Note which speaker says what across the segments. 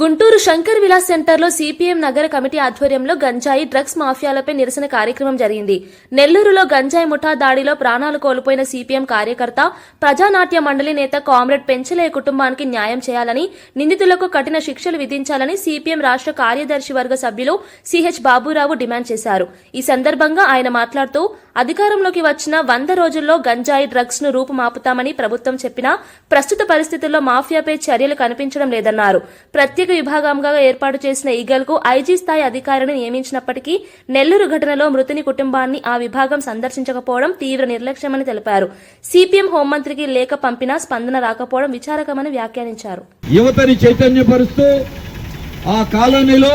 Speaker 1: గుంటూరు శంకర్ విలాస్ సెంటర్లో సిపిఎం నగర కమిటీ ఆధ్వర్యంలో గంజాయి డ్రగ్స్ మాఫియాలపై నిరసన కార్యక్రమం జరిగింది. నెల్లూరులో గంజాయి ముఠా దాడిలో ప్రాణాలు కోల్పోయిన సిపిఎం కార్యకర్త ప్రజానాట్య మండలి నేత కామ్రేడ్ పెంచలే కుటుంబానికి న్యాయం చేయాలని నిందితులకు కఠిన శిక్షలు విధించాలని సిపిఎం రాష్ట్ర కార్యదర్శి వర్గ సభ్యులు సిహెచ్ బాబురావు డిమాండ్ చేశారు. ఈ సందర్భంగా ఆయన మాట్లాడుతూ అధికారంలోకి వచ్చిన వంద రోజుల్లో గంజాయి డ్రగ్స్ను రూపుమాపుతామని ప్రభుత్వం చెప్పినా ప్రస్తుత పరిస్థితుల్లో మాఫియాపై చర్యలు కనిపించడం లేదన్నారు. ప్రత్యేక విభాగంగా ఏర్పాటు చేసిన ఈగల్కు ఐజీ స్థాయి అధికారిని నియమించినప్పటికీ నెల్లూరు ఘటనలో మృతుని కుటుంబాన్ని ఆ విభాగం సందర్శించకపోవడం తీవ్ర నిర్లక్ష్యమని తెలిపారు. సిపిఎం హోంమంత్రికి లేఖ పంపినా స్పందన రాకపోవడం విచారకమని వ్యాఖ్యానించారు.
Speaker 2: యువతని చైతన్యపరుస్తూ ఆ కాలనీలో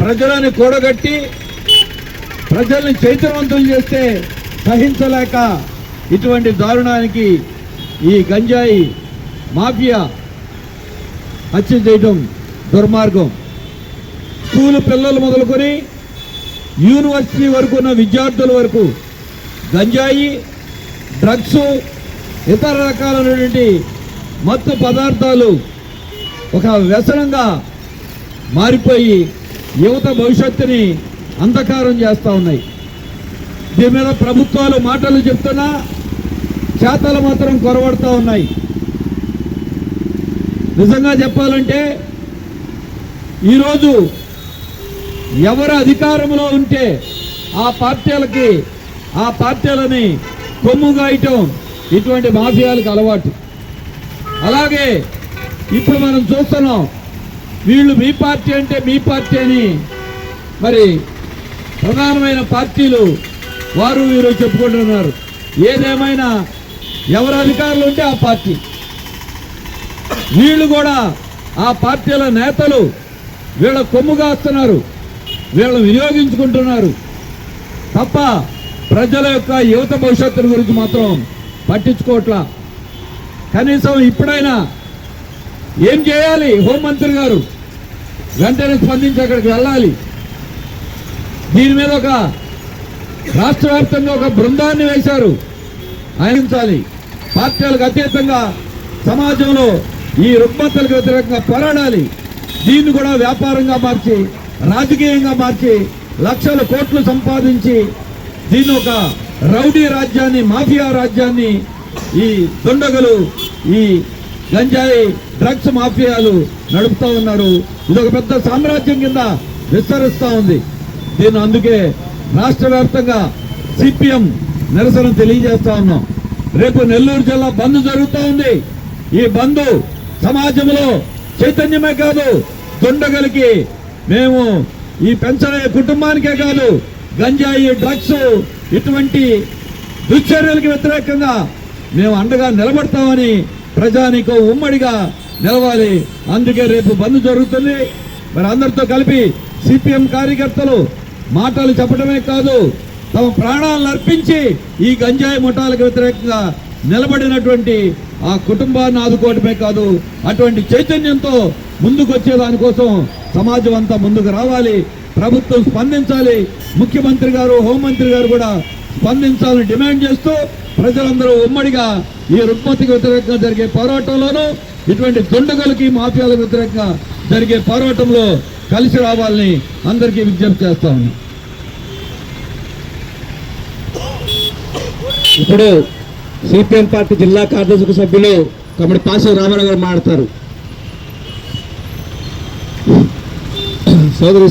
Speaker 2: ప్రజలను కూడగట్టి ప్రజల్ని చైతన్యవంతులు చేస్తే సహించలేక ఇటువంటి దారుణానికి ఈ గంజాయి మాఫియా హత్య చేయడం దుర్మార్గం. స్కూల్ పిల్లలు మొదలుకొని యూనివర్సిటీ వరకు ఉన్న విద్యార్థుల వరకు గంజాయి డ్రగ్స్ ఇతర రకాలైనటువంటి మత్తు పదార్థాలు ఒక వ్యసనంగా మారిపోయి యువత భవిష్యత్తుని అంధకారం చేస్తూ ఉన్నాయి. దీని మీద ప్రభుత్వాలు మాటలు చెప్తున్నా చేతలు మాత్రం కొరవడుతూ ఉన్నాయి. నిజంగా చెప్పాలంటే ఈరోజు ఎవరు అధికారంలో ఉంటే ఆ పార్టీలకి ఆ పార్టీలని కొమ్ముగాయటం ఇటువంటి మాఫియాలకు అలవాటు. అలాగే ఇప్పుడు మనం చూస్తున్నాం వీళ్ళు మీ పార్టీ అంటే మీ పార్టీ అని మరి ప్రధానమైన పార్టీలు వారు వీరు చెప్పుకుంటున్నారు. ఏదేమైనా ఎవరు అధికారులు ఉంటే ఆ పార్టీ. వీళ్ళు కూడా ఆ పార్టీల నేతలు వీళ్ళ కొమ్ము కాస్తున్నారు. వీళ్ళు వినియోగించుకుంటున్నారు. తప్ప ప్రజల యొక్క యువత భవిష్యత్తుల గురించి మాత్రం పట్టించుకోవట్లా. కనీసం ఇప్పుడైనా ఏం చేయాలి? హోంమంత్రి గారు వెంటనే స్పందించి అక్కడికి వెళ్ళాలి. దీని మీద ఒక రాష్ట్ర వ్యాప్తంగా ఒక బృందాన్ని వేశారు. ఆయనించాలి. పార్టీలకు అతీతంగా సమాజంలో ఈ రుగ్మతలకు వ్యతిరేకంగా పోరాడాలి. దీన్ని కూడా వ్యాపారంగా మార్చి రాజకీయంగా మార్చి లక్షల కోట్లు సంపాదించి దీన్ని ఒక రౌడీ రాజ్యాన్ని మాఫియా రాజ్యాన్ని ఈ దొండగలు ఈ గంజాయి డ్రగ్స్ మాఫియాలు నడుపుతూ ఉన్నారు. ఇది ఒక పెద్ద సామ్రాజ్యం కింద విస్తరిస్తూ ఉంది. దీన్ని అందుకే రాష్ట్ర వ్యాప్తంగా సిపిఎం నిరసన తెలియజేస్తా ఉన్నాం. రేపు నెల్లూరు జిల్లా బంద్ జరుగుతూ ఉంది. ఈ బంద్ సమాజంలో చైతన్యమే కాదు దుండగలకి మేము ఈ పెంచలే కుటుంబానికే కాదు గంజాయి డ్రగ్స్ ఇటువంటి దుశ్చర్యలకు వ్యతిరేకంగా మేము అండగా నిలబడతామని ప్రజానికో ఉమ్మడిగా నిలవాలి. అందుకే రేపు బంద్ జరుగుతుంది. మరి అందరితో కలిపి సిపిఎం కార్యకర్తలు మాటలు చెప్పడమే కాదు తమ ప్రాణాలను అర్పించి ఈ గంజాయి ముఠాలకు వ్యతిరేకంగా నిలబడినటువంటి ఆ కుటుంబాన్ని ఆదుకోవడమే కాదు అటువంటి చైతన్యంతో ముందుకు వచ్చే దానికోసం సమాజం అంతా ముందుకు రావాలి. ప్రభుత్వం స్పందించాలి. ముఖ్యమంత్రి గారు హోంమంత్రి గారు కూడా స్పందించాలని డిమాండ్ చేస్తూ ప్రజలందరూ ఉమ్మడిగా ఈ రుగ్మతికి వ్యతిరేకంగా జరిగే పోరాటంలోనూ ఇటువంటి దుండగులకి మాఫియాలకు వ్యతిరేకంగా జరిగే పోరాటంలో కలిసి రావాలని అందరికీ విజ్ఞప్తి చేస్తా
Speaker 3: ఇప్పుడు సిపిఎం పార్టీ జిల్లా కార్యదర్శి సభ్యులు కమిడి పాస రామారావు గారు మాట్లాడతారు. సోదరి సోదరు